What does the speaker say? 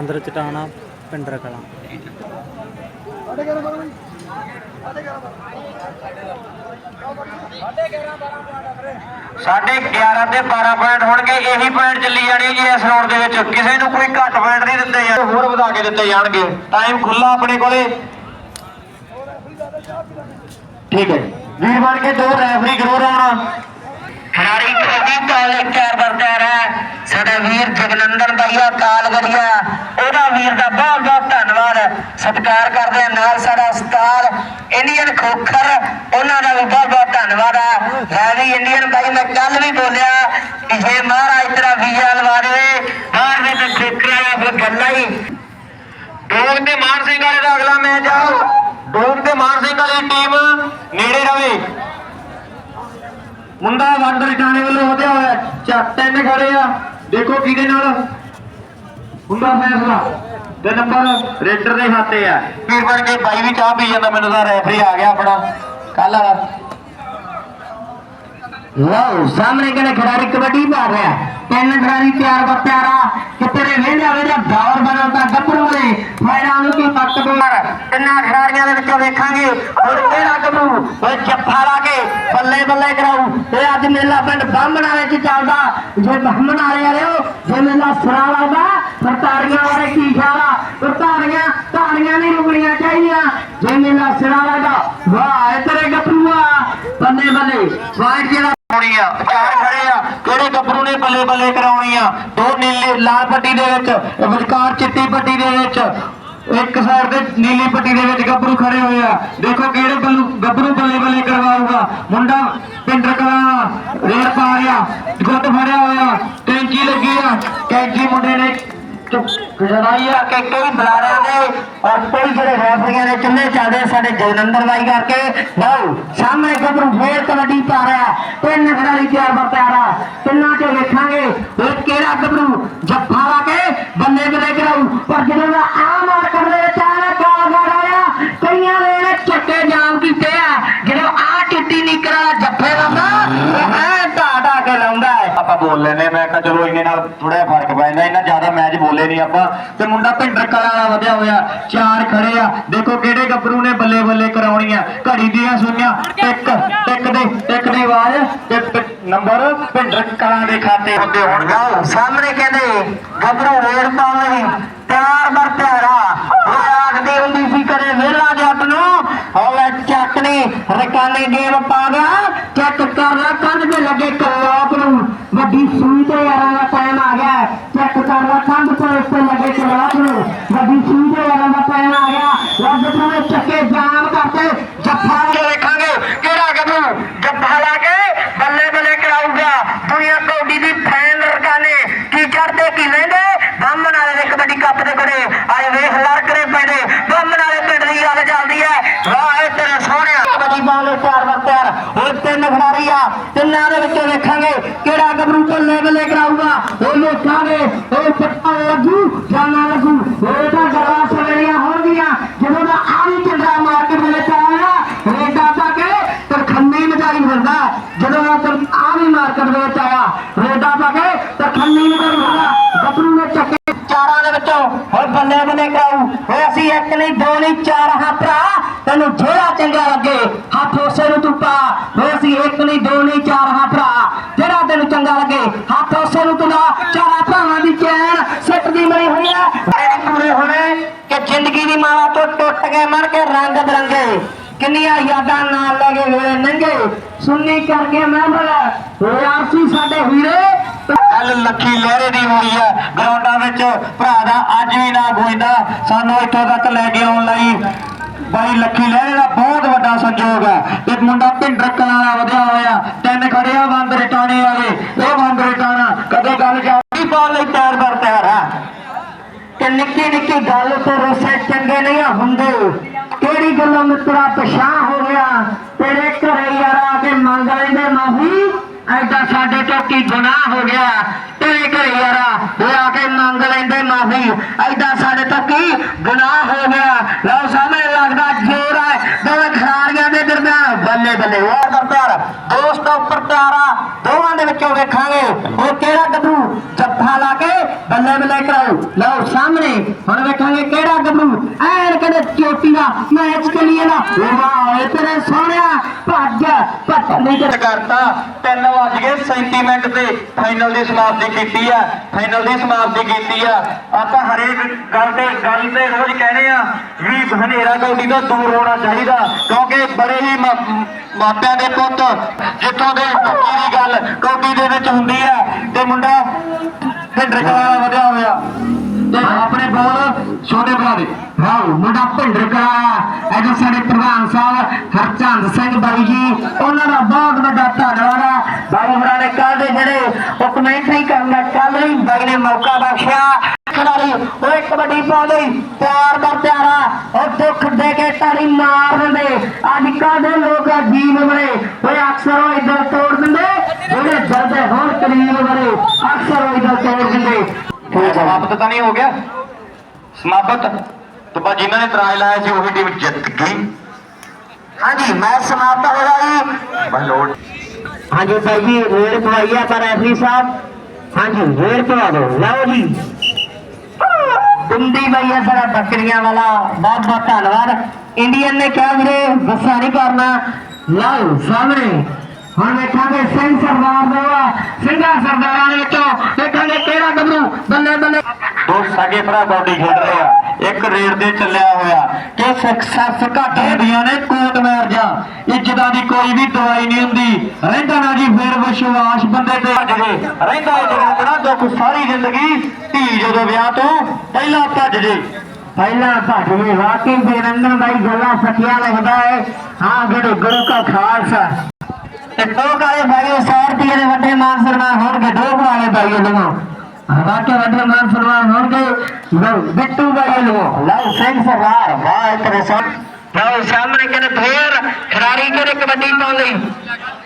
ਬਾਂਦਰ ਚਟਾਣਾ ਪਿੰਡਰ ਕਲਾਂ ਸਾਡੇ 11 ਤੇ 12 ਪੁਆਇੰਟ ਹੋਣਗੇ, ਇਹੀ ਪੁਆਇੰਟ ਚੱਲੀ ਜਾਣੇ ਜੀ ਇਸ ਰੌਂਡ ਦੇ ਵਿੱਚ। ਕਿਸੇ ਨੂੰ ਕੋਈ ਘੱਟ ਪੁਆਇੰਟ ਨਹੀਂ ਦਿੱਤੇ ਜਾਣ ਹੋਰ ਵਧਾ ਕੇ ਦਿੱਤੇ ਜਾਣਗੇ। ਟਾਈਮ ਖੁੱਲਾ ਆਪਣੇ ਕੋਲੇ। ਠੀਕ ਹੈ। ਵੀਰ ਬਣ ਕੇ ਦੋ ਰੈਫਰੀ ਜ਼ਰੂਰ ਆਉਣਾ। ਹਮਾਰੀ ਕਬੱਡੀ ਕਾਲ ਚਾਰ ਬਰਦਾਰ ਹੈ। ਸਾਡਾ ਵੀਰ ਜਗਨੰਦਨ ਬਾਈਆ ਕਾਲਗੜੀਆ ਉਹਦਾ ਵੀਰ ਦਾ ਬਹੁਤ ਬਹੁਤ ਧੰਨਵਾਦ। ਸਤਿਕਾਰ ਕਰਦੇ ਆ ਨਾਲ ਸਾਡਾ ਉਸਤਾਦ ਇੰਡੀਅਨ ਖੋਖਰ। ਉਹਨਾਂ ਦਾ ਵੀ ਬਹੁਤ ਬਹੁਤ ਧੰਨਵਾਦ ਆ। ਹੈ ਵੀ ਇੰਡੀਅਨ ਬਾਈ, ਮੈਂ ਕੱਲ ਵੀ ਬੋਲਿਆ ਕਿ ਜੇ ਮਹਾਰਾਜ ਤੇਰਾ ਵੀਜ਼ਾ ਲਵਾ ਦੇਵੇ, ਬਾਹਰ ਦੇ ਤੇ ਦਾ ਫਿਰ ਗੱਲਾਂ ਹੀ। ਡੋਗ ਤੇ ਮਾਨ ਸਿੰਘ ਵਾਲੇ ਦਾ ਅਗਲਾ ਮੈਚ ਆ। ਡੋਗ ਤੇ ਮਾਨ ਸਿੰਘ ਵਾਲੀ ਟੀਮ ਨੇੜੇ ਰਵੇ। ਮੁੰਡਾ ਵੰਡ ਰਿਟਾਣੇ ਵੱਲੋਂ ਵਧਿਆ ਹੋਇਆ ਚੱਕ ਤਿੰਨ ਖੜੇ ਆ। ਦੇਖੋ ਕਿਹਦੇ ਨਾਲ ਹੁੰਦਾ ਫੈਸਲਾ। ਤੇ ਨੰਬਰ ਰੇਡਰ ਦੇ ਖਾਤੇ ਆ। ਵੀਰ ਬਣ ਕੇ ਬਾਈ ਵੀ ਚਾਹ ਪੀ ਜਾਂਦਾ, ਮੈਨੂੰ ਤਾਂ ਰੈਫਰੀ ਆ ਗਿਆ ਆਪਣਾ। ਕੱਲ ਵਾਲਾ ਲਓ, ਸਾਹਮਣੇ ਕਿਹੜੇ ਖਿਡਾਰੀ ਕਬੱਡੀ ਪਾ ਰਿਹਾ ਤਿੰਨ ਖਿਡਾਰੀ ਤਿਆਰ ਬਰ ਤਿਆਰਾ ਕਿਤੇ ਦੇ ਵੇਂਦਾ ਵੇਂਦਾ ਦੌਰ ਬਣਾਉਂਦਾ ਗੱਭਰੂ ਨੇ? ਫਾਇਰਾਂ ਨੂੰ ਕੀ ਤੱਕ ਦੋਰ ਤਿੰਨਾਂ ਖਿਡਾਰੀਆਂ ਦੇ ਵਿੱਚੋਂ ਵੇਖਾਂਗੇ। ਹੁਣ ਕਿਹੜਾ ਗੱਭਰੂ? ਓਏ ਜੱਫਾ ਲਾ ਕੇ ਬੱਲੇ ਬੱਲੇ ਕਰਾਊ ਇਹ ਅੱਜ ਮੇਲਾ ਪਿੰਡ ਬਾਹਮਣਾ ਵਿੱਚ ਚੱਲਦਾ। ਜੇ ਬਾਹਮਣ ਵਾਲੇ ਵਾਲਿਓ ਜੇ ਮੇਲਾ ਸਰਾ ਲੱਗਦਾ, ਫਿਰ ਤਾਰੀਆਂ ਬਾਰੇ ਕੀ ਖਿਆਲ ਆ? ਫਿਰ ਤਾਰੀਆਂ ਤਾਰੀਆਂ ਨਹੀਂ ਰੁਕਣੀਆਂ ਚਾਹੀਦੀਆਂ। ਜੇ ਮੇਲਾ ਸਰਾ ਲੱਗਦਾ, ਵਾਹ, ਇਹ ਤੇਰੇ ਗੱਭਰੂਆ ਬੱਲੇ ਵਾਈਟ ਜਿਹੜਾ ਕਰਾਉਣੀ ਆ। ਚਾਰ ਖੜੇ ਆ, ਕਿਹੜੇ ਗੱਭਰੂ ਨੇ ਬੱਲੇ ਬੱਲੇ ਕਰਾਉਣੀ ਆ? ਦੋ ਨੀਲੇ ਲਾਲ ਪੱਟੀ ਦੇ ਵਿੱਚ, ਵਿਚਕਾਰ ਚਿੱਟੀ ਪੱਟੀ ਦੇ ਵਿੱਚ। ਇੱਕ ਸਾਈਡ ਤੇ ਨੀਲੀ ਪੱਟੀ ਦੇ ਵਿੱਚ ਗੱਭਰੂ ਖੜੇ ਹੋਏ ਆ। ਦੇਖੋ ਕਿਹੜੇ ਬੱਲੂ ਗੱਭਰੂ ਬੱਲੇ ਬੱਲੇ ਕਰਵਾਊਗਾ। ਮੁੰਡਾ ਪਿੰਡਰ ਕਲਾ ਰੇਡ ਪਾ ਰਿਹਾ। ਗੁੱਟ ਫੜਿਆ ਹੋਇਆ। ਕੈਂਚੀ ਲੱਗੀ ਆ। ਕੈਂਚੀ ਮੁੰਡੇ ਨੇ ਲੜਾਈ ਆ। ਕਿ ਕਈ ਬਲਾਰਿਆਂ ਦੇ। ਔਰ ਕਈ ਜਿਹੜੇ ਰੈਫਰੀਆਂ ਦੇ ਚੁੱਲ੍ਹੇ ਚੱਲਦੇ ਸਾਡੇ ਜਗਨੰਦਰ ਬਾਈ ਕਰਕੇ। ਲਓ, ਸਾਹਮਣੇ ਗੱਭਰੂ ਫੇਰ ਕਬੱਡੀ ਪਾ ਰਿਹਾ। ਤਿੰਨ ਖਿਡਾਰੀ ਤਿਆਰ ਬਰ ਤਿਆਰਾ ਤਿੰਨਾਂ ਚੋਂ ਵੇਖਾਂਗੇ ਇਹ ਕਿਹੜਾ ਗੱਭਰੂ ਜੱਫਾ ਲਾ ਕੇ ਬੰਨੇ ਬੱਲੇ ਕਰਾਊ। ਪਰ ਜਦੋਂ ਦਾ ਚੱਕੇ ਜਾਮ ਕੀਤੇ ਆ। ਜਦੋਂ ਆ ਚਿੱਟੀ ਨਿਕਰ ਵਾਲਾ ਜੱਫੇ ਲਾਉਂਦਾ ਐ ਢਾ ਢਾ ਕੇ ਲਾਉਂਦਾ ਹੈ। ਆਪਾਂ ਬੋਲ ਲੈਨੇ ਮੈਂ ਕਿਹਾ ਚਲੋ ਇਹਨੇ ਨਾਲ ਥੋੜਾ ਜਿਹਾ ਫ਼ਰਕ ਪੈ ਜਾਂਦਾ ਇਹਨਾਂ ਜ਼ਿਆਦਾ ਮੈਚ ਬੋਲੇ ਨਹੀਂ ਆਪਾਂ। ਤੇ ਮੁੰਡਾ ਭਿੰਡਰ ਕਲਾ ਵਾਲਾ ਵਧਿਆ ਹੋਇਆ ਚਾਰ ਖੜੇ ਆ। ਦੇਖੋ ਕਿਹੜੇ ਗੱਭਰੂ ਨੇ ਬੱਲੇ ਬੱਲੇ ਕਰਾਉਣੀਆਂ। ਘੜੀ ਦੀਆਂ ਸੁਈਆਂ ਟਿਕ ਟਿਕ ਦੇ ਟਿਕ ਦੀ ਆਵਾਜ਼ ਤੇ ਨੰਬਰ ਭਿੰਡਰ ਕਲਾ ਦੇ ਖਾਤੇ। ਹੁੰਦੇ ਹੋਣਗੇ। ਸਾਹਮਣੇ ਕਹਿੰਦੇ ਗੱਭਰੂ ਰੇਡ ਪਾਉਣ ਲਈ ਤਿਆਰਾ ਉਹ ਆਖਦੀ ਹੁੰਦੀ ਸੀ ਕਦੇ ਵੇਲਾ ਜੱਟ ਨੂੰ ਹੌਲੇ ਚੱਕ ਨੇ ਰਕਾਨੇ ਗੇਮ ਪਾ ਗਿਆ ਚੱਕ ਕਰ ਲੈ, ਕੰਧ ਤੇ ਲੱਗੇ ਕਲੋਪ ਨੂੰ। ਵੱਡੀ ਸੂਈ ਤੇ ਯਾਰਾਂ ਦਾ ਟਾਈਮ ਆ ਗਿਆ। ਚੱਕ ਕਰ ਲੈ, ਕੰਧ ਤੇ ਉੱਤੇ ਲੱਗੇ ਕਲੋਪ ਨੂੰ। ਵੱਡੀ ਸੂਈ ਤੇ ਯਾਰਾਂ ਦਾ ਟਾਈਮ ਆ ਗਿਆ। ਰੱਬ ਨੇ ਚੱਕੇ ਜਾਮ ਕਰਤੇ ਜੱਫਾ ਕੇ ਵੇਖਾਂਗੇ ਕਿਹੜਾ ਗੱਭਰੂ ਜੱਫਾ ਲਾ ਕੇ ਬੱਲੇ ਬੱਲੇ ਕਰਾਊਗਾ। ਦੁਨੀਆ ਕੌਡੀ ਦੀ ਫੈਨ ਨੇ ਕੀ ਕਰਦੇ ਕੀ ਲੈਂਦੇ ਬਾਹਮਣ ਵਾਲੇ ਦੇ ਕਬੱਡੀ ਕੱਪ ਦੇ ਕੋਲੇ ਆਏ ਵੇਖ ਲੜਕਰੇ ਪੈਂਦੇ ਬਾਹਮਣ ਵਾਲੇ ਪਿੰਡ ਦੀ ਗੱਲ ਚੱਲਦੀ ਹੈ ਵਾਹ ਇਹ ਤੇਰੇ ਸੋਹਣਿਆ ਕਬੱਡੀ ਪਾਉਣ ਲਈ ਤਿਆਰ ਬਰ ਤਿਆਰ ਉਹ ਤਿੰਨ ਆ ਤਿੰਨਾਂ ਦੇ ਵਿੱਚੋਂ ਵੇਖਾਂਗੇ ਕਿਹੜਾ ਗੱਭਰੂ ਬੱਲੇ ਬੱਲੇ ਕਰਾਊਗਾ। ਉਹ ਵੇਖਾਂਗੇ ਉਹ ਪੱਟਾ ਲੱਗੂ, ਜਾਨਾ ਲੱਗੂ। ਇਹ ਤਾਂ ਸਵੇਰੀਆਂ ਹੋਣਗੀਆਂ। ਜਦੋਂ ਦਾ ਆਰੀ ਚੰਦਰਾ ਮਾਰਕੀਟ ਦੇ ਵਿੱਚ ਆਇਆ ਰੇਡਾ ਪਾ ਕੇ ਤਰਖੰਨੀ ਮਚਾਈ ਫਿਰਦਾ। ਜਦੋਂ ਦਾ ਤਰ ਮਾਰਕੀਟ ਦੇ ਵਿੱਚ ਆਇਆ ਰੇਡਾ ਪਾ ਕੇ ਤਰਖੰਨੀ ਮਚਾਈ ਫਿਰਦਾ। ਗੱਭਰੂ ਨੇ ਚੱਕੇ ਚਾਰਾਂ ਦੇ ਵਿੱਚੋਂ ਹੁਣ ਬੱਲੇ ਬੱਲੇ ਕਰਾਊ। ਓਏ ਅਸੀਂ ਇੱਕ ਨਹੀਂ, ਦੋ ਨਹੀਂ, ਚਾਰ ਹਾਂ ਭਰਾ, ਤੈਨੂੰ ਜਿਹੜਾ ਟੁੱਟ ਕੇ ਮਰ ਕੇ ਰੰਗ ਬਰੰਗੇ। ਕਿੰਨੀਆਂ ਯਾਦਾਂ ਨਾਲ ਲੈ ਕੇ ਵੇਲੇ ਨੰਗੇ। ਸੁਣਨੀ ਕਰਕੇ ਮੈਂ ਬੜਾ ਯਾਰ ਸਾਡੇ ਵੀਰੇ ਐਲ ਲੱਖੀ ਲਹਿਰੇ ਦੀ ਹੋਈ ਆ, ਗਰਾਊਂਡਾਂ ਵਿੱਚ ਭਰਾ ਦਾ ਅੱਜ ਵੀ ਨਾ ਗੋਇੰਦਾ ਸਾਨੂੰ ਇੱਥੋਂ ਤੱਕ ਲੈ ਕੇ ਆਉਣ ਲਈ ਬਾਈ ਲੱਖੀ ਲਹਿਰੇ ਦਾ ਬਹੁਤ ਵੱਡਾ ਸੰਯੋਗ ਹੈ ਤੇ ਮੁੰਡਾ ਭਿੰਡਰ ਰੱਖਣ ਵਾਲਾ ਵਧਿਆ ਹੋਇਆ। ਤਿੰਨ ਖੜਿਆ ਆ ਬੰਦ ਰਿਟਾਣੇ ਵਾਲੇ ਇਹ ਬੰਦ ਰਿਟਾਣਾ ਕਦੇ ਗੱਲ ਜਾਉਂਦੀ ਪਾਉਣ ਲਈ ਤਿਆਰ ਬਰ ਤਿਆਰ ਆ ਕਿ ਨਿੱਕੀ ਨਿੱਕੀ ਗੱਲ ਤੋਂ ਰੋਸੇ ਚੰਗੇ ਨਹੀਂ ਹੁੰਦੇ। ਕਿਹੜੀ ਗੱਲੋਂ ਮਿੱਤਰਾ ਪਛਾਣ ਹੋ ਗਿਆ? ਤੇਰੇ ਘਰੇ ਯਾਰ ਆ ਕੇ ਮੰਗ ਲੈਂਦੇ ਮਾਫੀ ਐਡਾ ਸਾਡੇ ਤੋਂ ਕੀ ਗੁਨਾਹ ਹੋ ਗਿਆ? ਤੇਰੇ ਘਰੇ ਯਾਰਾ ਉਹ ਆ ਕੇ ਮੰਗ ਲੈਂਦੇ ਮਾਫੀ ਐਡਾ ਸਾਡੇ ਤੋਂ ਕੀ ਗੁਨਾਹ ਹੋ ਗਿਆ? ਲਓ ਸਾਹਮਣੇ ਲੱਗਦਾ ਜੋਰ ਹੈ ਦੋਵੇਂ ਖਿਡਾਰੀਆਂ ਦੇ ਦਰਮਿਆਨ ਬੱਲੇ ਬੱਲੇ। ਹੋਰ ਕਰਤਾਰ ਦੋਸਤ ਉੱਪਰ ਪਿਆਰਾ ਦੋਵਾਂ ਦੇ ਵਿੱਚੋਂ ਵੇਖਾਂਗੇ। ਉਹ ਕਿਹੜਾ ਗੱਭਰੂ ਜੱਫਾ ਲਾ ਕੇ ਬੱਲੇ ਬੱਲੇ ਕਰਾਓ ਹੁਣ ਵੇਖਾਂਗੇ ਕਿਹੜਾ ਗੱਭਰੂ ਐਨ ਕਹਿੰਦੇ ਚੋਟੀ ਦਾ ਮੈਚ ਚੱਲੀਏ ਨਾ ਵਾਹ ਇਤਨੇ ਸੋਹਣਿਆ। ਭੱਜ ਭੱਜ। ਨਹੀਂ ਕਰ ਕਰਤਾ। 3 ਵੱਜ ਗਏ 37 ਮਿੰਟ ਤੇ। ਫਾਈਨਲ ਦੀ ਸਮਾਪਤੀ ਕੀਤੀ ਆ। ਫਾਈਨਲ ਦੀ ਸਮਾਪਤੀ ਕੀਤੀ ਆ। ਆਪਾਂ ਹਰੇਕ ਗੱਲ ਤੇ ਗੱਲ ਤੇ ਰੋਜ਼ ਕਹਿੰਦੇ ਆ ਵੀ ਹਨੇਰਾ ਕੌਡੀ ਤੋਂ ਦੂਰ ਹੋਣਾ ਚਾਹੀਦਾ, ਕਿਉਂਕਿ ਬੜੇ ਹੀ ਮਾਪਿਆਂ ਦੇ ਪੁੱਤ ਜਿੱਥੋਂ ਦੇ ਪੱਕੀ ਦੀ ਗੱਲ ਕੌਡੀ ਦੇ ਵਿੱਚ ਹੁੰਦੀ ਆ, ਤੇ ਮੁੰਡਾ ਢਿੰਡਰ ਕਲਾ ਵਧਿਆ ਹੋਇਆ। ਆਪਣੇ ਬੋਲ ਛੋਟੇ ਭਰਾ ਦੇ। ਵਾਓ ਮੁੰਡਾ ਭਿੰਡਰ ਕਰਾ ਇਹ ਜੋ ਸਾਡੇ ਪ੍ਰਧਾਨ ਸਾਹਿਬ ਹਰਚੰਦ ਸਿੰਘ ਬਾਈ ਜੀ, ਉਹਨਾਂ ਦਾ ਬਹੁਤ ਵੱਡਾ ਧੰਨਵਾਦ ਆ। ਬਾਈ ਹੋਰਾਂ ਨੇ ਕੱਲ ਦੇ ਜਿਹੜੇ ਉਹ ਕਮੈਂਟਰੀ ਕਰਨ ਦਾ ਕੱਲ ਹੀ ਬਾਈ ਨੇ ਮੌਕਾ ਬਖਸ਼ਿਆ। ਖਿਡਾਰੀ ਉਹ ਕਬੱਡੀ ਪਾਉਂਦੇ ਪਿਆਰ ਦਾ ਪਿਆਰਾ ਉਹ ਦੁੱਖ ਦੇ ਕੇ ਤਾੜੀ ਮਾਰ ਦਿੰਦੇ। ਅੱਜ ਕੱਲ੍ਹ ਦੇ ਲੋਕ ਅਜੀਬ ਬਣੇ। ਉਹ ਅਕਸਰ ਉਹ ਇਧਰ ਤੋੜ ਦਿੰਦੇ। ਜਿਹੜੇ ਦਰਦ ਹੋਰ ਕਰੀਬ ਬਣੇ, ਅਕਸਰ ਉਹ ਇਧਰ ਤੋੜ ਦਿੰਦੇ। ਸਮਾਪਤ ਤਾਂ ਨਹੀਂ ਹੋ ਗਿਆ ਸਮਾਪਤ ਤੇ ਬਾ ਜਿਨ੍ਹਾਂ ਨੇ ਤਰਾਜ ਲਾਇਆ ਸੀ ਉਹੀ ਟੀਮ ਜਿੱਤ ਗਈ ਹਾਂਜੀ ਮੈਚ ਸਮਾਪਤ ਹੋ ਗਿਆ ਜੀ ਬਸ ਲੋਡ ਹਾਂਜੀ ਭਾਈ ਜੀ ਰੇਡ ਪਵਾਈ ਆ ਪਰ ਐਫਰੀ ਸਾਹਿਬ ਹਾਂਜੀ ਰੇਡ ਪਵਾ ਦਿਓ ਲਓ ਜੀ ਬਿੰਦੀ ਭਾਈ ਆ ਸਾਡਾ ਬੱਕਰੀਆਂ ਵਾਲਾ ਬਹੁਤ ਬਹੁਤ ਧੰਨਵਾਦ ਇੰਡੀਅਨ ਨੇ ਕਿਹਾ ਵੀਰੇ ਗੁੱਸਾ ਨਹੀਂ ਕਰਨਾ ਲਓ ਸਾਹਮਣੇ ਹੁਣ ਵੇਖਾਂਗੇ ਸਿੰਘ ਸਰਦਾਰ ਦਾ ਸਿੰਘਾਂ ਸਰਦਾਰਾਂ ਦੇ ਵਿੱਚੋਂ ਵੇਖਾਂਗੇ ਕਿਹੜਾ ਗੱਭਰੂ ਬੱਲੇ ਬੱਲੇ ਦੋ ਸਾਗੇ ਭਰਾ ਕਬੱਡੀ ਖੇਡ ਰਹੇ ਆ। ਇੱਕ ਰੇਡ ਦੇ ਚੱਲਿਆ ਹੋਇਆ। ਕਿ ਸਕਸੈਸ ਘੱਟ ਹੁੰਦੀਆਂ ਨੇ ਕੋਟ ਮਾਰ ਜਾ। ਇੱਜ਼ਤਾਂ ਦੀ ਕੋਈ ਵੀ ਦਵਾਈ ਨਹੀਂ ਹੁੰਦੀ। ਰਹਿੰਦਾ ਨਾ ਜੀ ਫਿਰ ਵਿਸ਼ਵਾਸ ਬੰਦੇ ਤੇ। ਭੱਜ ਗਏ ਰਹਿੰਦਾ ਇਹ ਜਿਹੜਾ ਬੜਾ ਦੁੱਖ ਸਾਰੀ ਜ਼ਿੰਦਗੀ ਧੀ ਜਦੋਂ ਵਿਆਹ ਤੋਂ ਪਹਿਲਾਂ ਭੱਜ ਜੇ ਪਹਿਲਾਂ ਭਾਜੀ ਵਾਕਈ ਬੇਰੰਗਨ ਬਾਈ ਗੱਲਾਂ ਸੱਚੀਆਂ ਲਿਖਦਾ ਹੈ ਹਾਂ ਜਿਹੜੇ ਗੁਰੂ ਕਾ ਖਾਲਸਾ। ਤੇ ਟੋਕ ਵਾਲੇ ਬਾਈ ਸੌ ਰੁਪਏ ਦੇ ਵੱਡੇ ਮਾਨ ਸਨਮਾਨ ਹੋਣਗੇ ਡੋਕ ਵਾਲੇ ਬਾਈ ਵੱਲੋਂ। راٹر رتن راں سنوا نوکے ویٹو بھائی لو لو سینس وا وا بھائی پر ساتھ او سامنے کنے تھیر کھلاڑی کنے کبڈی پوندی لگیا